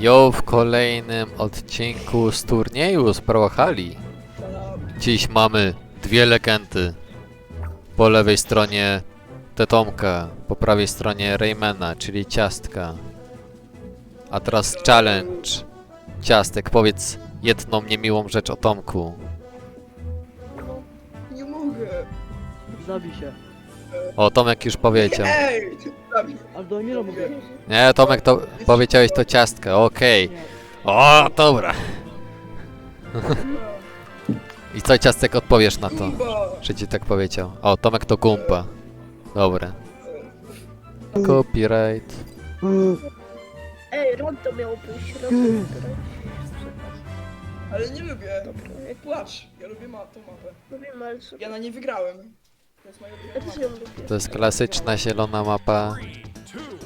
Jo, w kolejnym odcinku z turnieju z Pro Hali. Dziś mamy dwie legendy. Po lewej stronie Tetomka, po prawej stronie Raymana, czyli Ciastka. A teraz challenge. Ciastek, powiedz jedną niemiłą rzecz o Tomku. Nie mogę. Zabij się. O, Tomek już powiedział. Ej! Do Emila. Nie, Tomek, to powiedziałeś to Ciastka, okej. O, dobra. I co Ciastek odpowiesz na to? Kumba! Że ci tak powiedział. O, Tomek to gumpa. Dobra. Copyright. Ej, Rondo miało pójść, Rondo grać. Ale nie lubię. Płacz. Ja lubię ma tą mapę. lubimy, ale super. Ja na nie wygrałem. To jest klasyczna zielona mapa.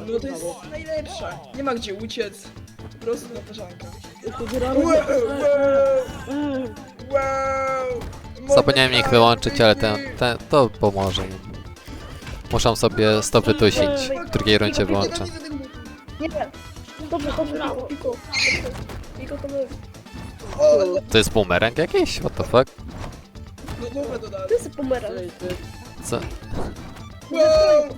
No to jest najlepsza. Nie ma gdzie uciec. Po prostu Wow! Wow! wow. Zapomniałem ich wyłączyć, ale ten, ten, to pomoże im. Muszą sobie stop wytusić. W drugiej rundzie wyłączę. Nie, dobrze, dobrze. Piko to my. To jest boomerang jakiś? What the fuck? No dobra dodałem. To jest pomerant. Ej, ty. Co? Wow!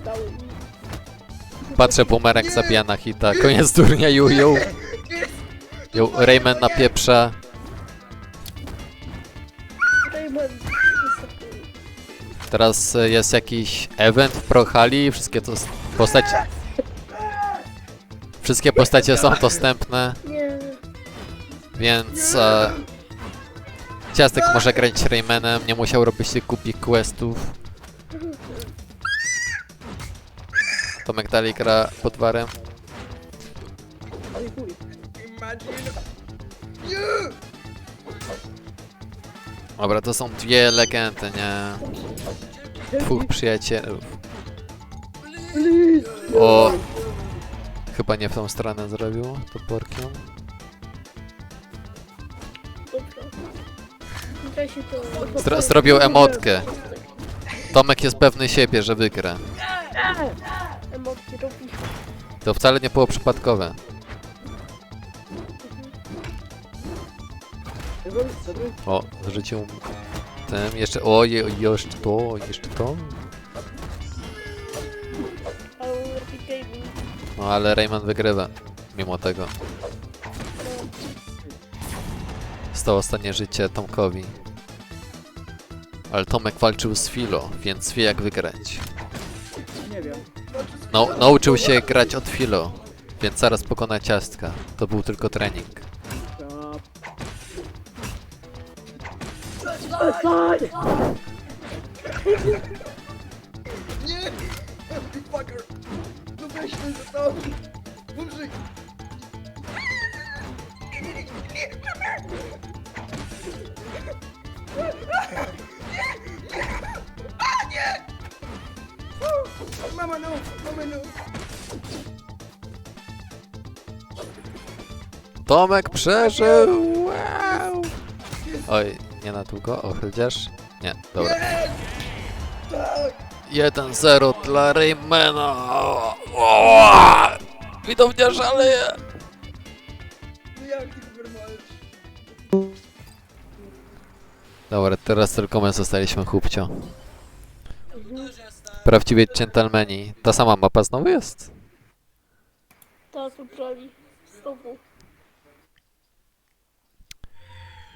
Patrzę, boomerang zabija na hita. Koniec turnieju, yo. Yo, Rayman napieprza. Rayman. Teraz e, jest jakiś event w Prohali. Wszystkie to s- postacie... Wszystkie postacie są dostępne. Nie. Więc e, Ciastek może grać Raymanem, nie musiał robić tych głupich questów. Tomek dalej gra pod warem. Dobra, to są dwie legendy, nie? Dwóch przyjacielów. O! Chyba nie w tą stronę zrobił toporkiem. Dobra. To... Zro zrobił emotkę. Tomek jest pewny siebie, że wygra. Emotki robi. To wcale nie było przypadkowe. O, zrzucił tym. Jeszcze, o, je, jeszcze to, jeszcze to. No ale Rayman wygrywa. Mimo tego. Stało ostatnie życie Tomkowi. Ale Tomek walczył z Filo, więc wie jak wygrać. Nie wiem. No, nauczył się grać od Filo, więc zaraz pokona ciastka. To był tylko trening. Nie! Fucker! No weź mnie za to! Umrzyj! A Mama! Mama no! Tomek przeżył! Wow! Oj, nie na długo, o chociaż. Nie, dobra. Nie! Tak! 1-0 dla Raymana! Widownia szaleje! Dobra, teraz tylko my zostaliśmy chłopcio. Prawdziwi dżentelmeni. Ta sama mapa znowu jest? Tak, wybrali. Znowu.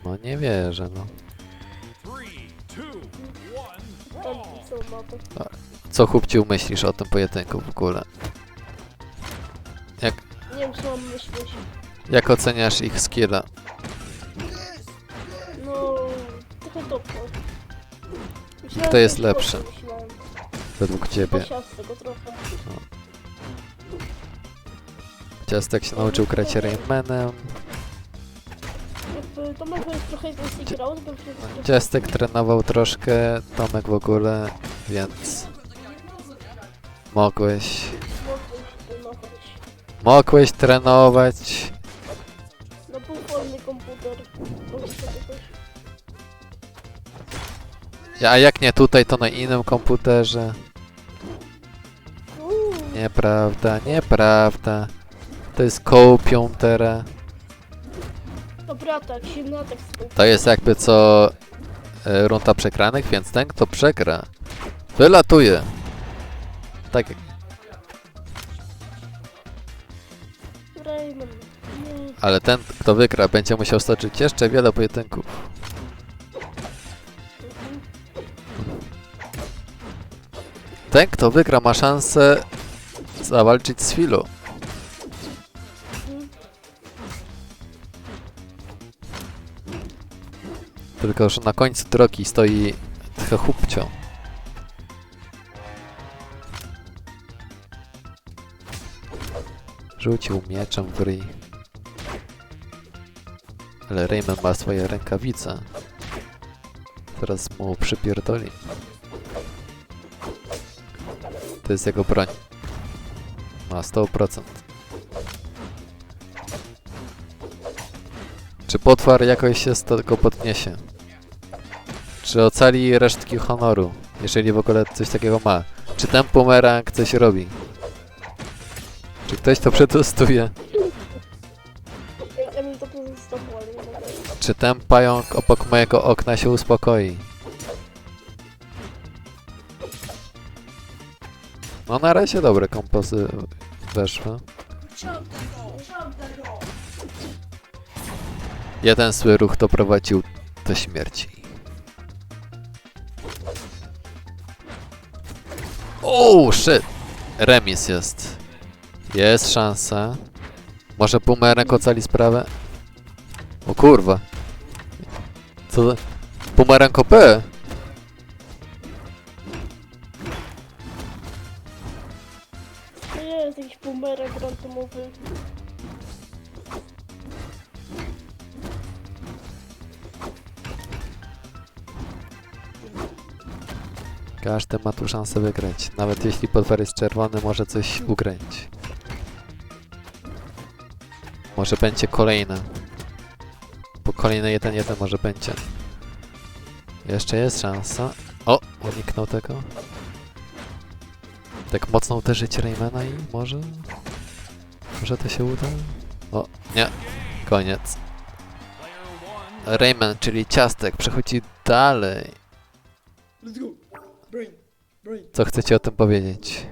No nie wierzę, no. Tam są mapy. Co chłopciu myślisz o tym pojedynku w ogóle? Jak, Nie wiem, co mam myśleć. jak oceniasz ich skilla? No, trochę dobrze. Myślałem, To jest że lepsze. myślałem. Według ciebie? Tego trochę. Ciastek się nauczył grać Raymanem. Jakby to może jest trochę. Ciastek trenował troszkę, Tomek w ogóle, więc... Mogłeś... Mogłeś trenować. No był wolny komputer. Może sobie coś... A jak nie tutaj, to na innym komputerze. Nieprawda, nieprawda. To jest koło piątere. Dobra, tak, tą. To jest jakby co e, runda przegranych, więc ten kto przegra wylatuje. Tak jak. Nie. Ale ten, kto wygra, będzie musiał stoczyć jeszcze wiele pojedynków. Ten, kto wygra, ma szansę zawalczyć z Filą. Mhm. Tylko, że na końcu drogi stoi Tchechupcio. Rzucił mieczem w ryj. Ale Rayman ma swoje rękawice. Teraz mu przypierdoli. To jest jego broń. Na 100%. Czy potwar jakoś się z tego podniesie? Czy ocali resztki honoru? Jeżeli w ogóle coś takiego ma. Czy ten bumerang coś robi? Czy ktoś to przetestuje? Czy ten pająk obok mojego okna się uspokoi? No na razie dobre kompozy weszły. Jeden zły ruch doprowadził do śmierci. O, shit! Remis jest. Jest szansa. Może bumerang ocali sprawę? O kurwa. Co. Bumerang OP? Jest jakiś bumerang randomowy. Każdy ma tu szansę wygrać. Nawet jeśli potwór jest czerwony, może coś ugrać. Może będzie kolejne. Po kolejne 1-1 może będzie. Jeszcze jest szansa. O! Uniknął tego. Tak mocno uderzyć Raymana i może... Może to się uda? O, nie. Koniec. Rayman, czyli ciastek, przechodzi dalej. Let's go. Brain. Brain. Co chcecie o tym powiedzieć?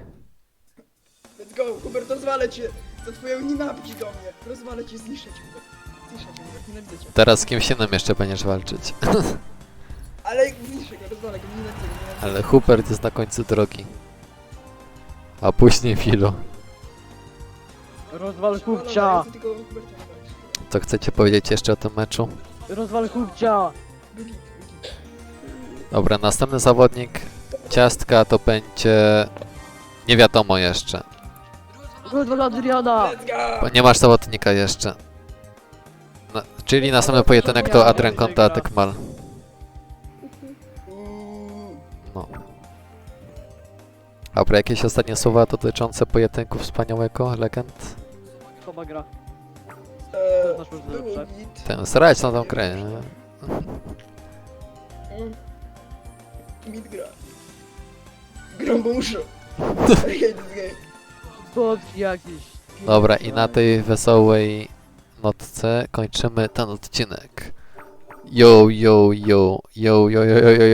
Let's go. Hubert, rozwalę cię. Za twoją nienawiść do mnie. Rozwalę cię, zniszczę cię. Hubert. Zniszczę cię, Hubert. Nienawidzę cię. Teraz z kimś innym jeszcze będziesz walczyć. Ale zniszczę go, rozwalę go. Nienawidzę go. nienawidzę Ale Hubert jest na końcu drogi. A później Filo. Rozwal kupcia! Co chcecie powiedzieć jeszcze o tym meczu? Rozwal kupcia! Dobra, następny zawodnik ciastka to będzie... Nie wiadomo jeszcze. Rozwal Adriana! Bo nie masz zawodnika jeszcze. Na, czyli następny pojedynek to Adrian kontra Tekmal. Dobra, jakieś ostatnie słowa dotyczące pojedynku wspaniałego legend? Koba gra. Eee, Znasz może było lepsze. git. Ten, starać na tą grę, nie? Mm. Mid gra. Gram, bo muszę. I hate this game. Bot jakiś. Dobra, i na tej wesołej notce kończymy ten odcinek. Yo, yo, yo, yo, yo, yo, yo, yo.